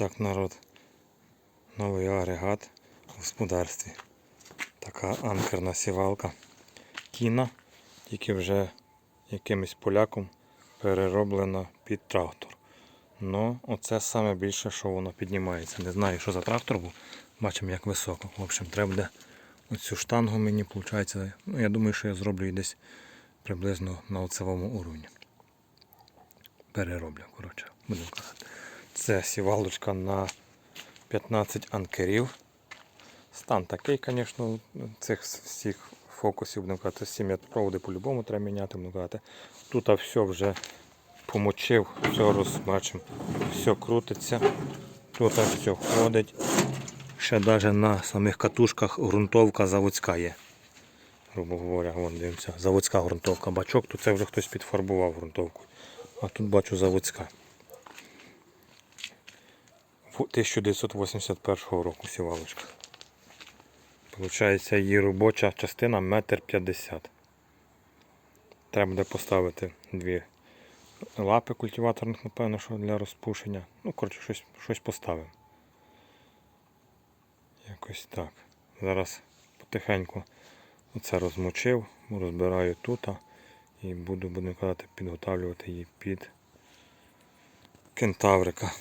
Так, народ. Новий агрегат в господарстві. Така анкерна сівалка. Кіна, тільки вже якимось поляком перероблена під трактор. Ну, оце саме більше, що воно піднімається. Не знаю, що за трактор був. Бачимо, як високо. В общем, треба буде оцю штангу мені, виходить. Ну, я думаю, що я зроблю її десь приблизно на оцевому уровні. Перероблю, коротше, будемо казати. Це сівалочка на 15 анкерів. Стан такий, звісно, цих всіх фокусів, будемо казати, сім'я проводи по-любому треба міняти, будемо казати. Тут все вже помочив, все розбачимо, все крутиться, тут все ходить. Ще навіть на самих катушках ґрунтовка заводська є. Грубо говоря, вон дивимося, заводська ґрунтовка. Бачок, тут це вже хтось підфарбував ґрунтовку. А тут бачу заводська. Фу- 1981 року сівалочка. Получається її робоча частина метр п'ятдесят. Треба буде поставити дві лапи культиваторних, напевно, що для розпушення. Ну, коротше, щось, щось поставимо. Якось так. Зараз потихеньку оце розмочив, розбираю тут і буду, будемо казати, підготавлювати її під кентаврика.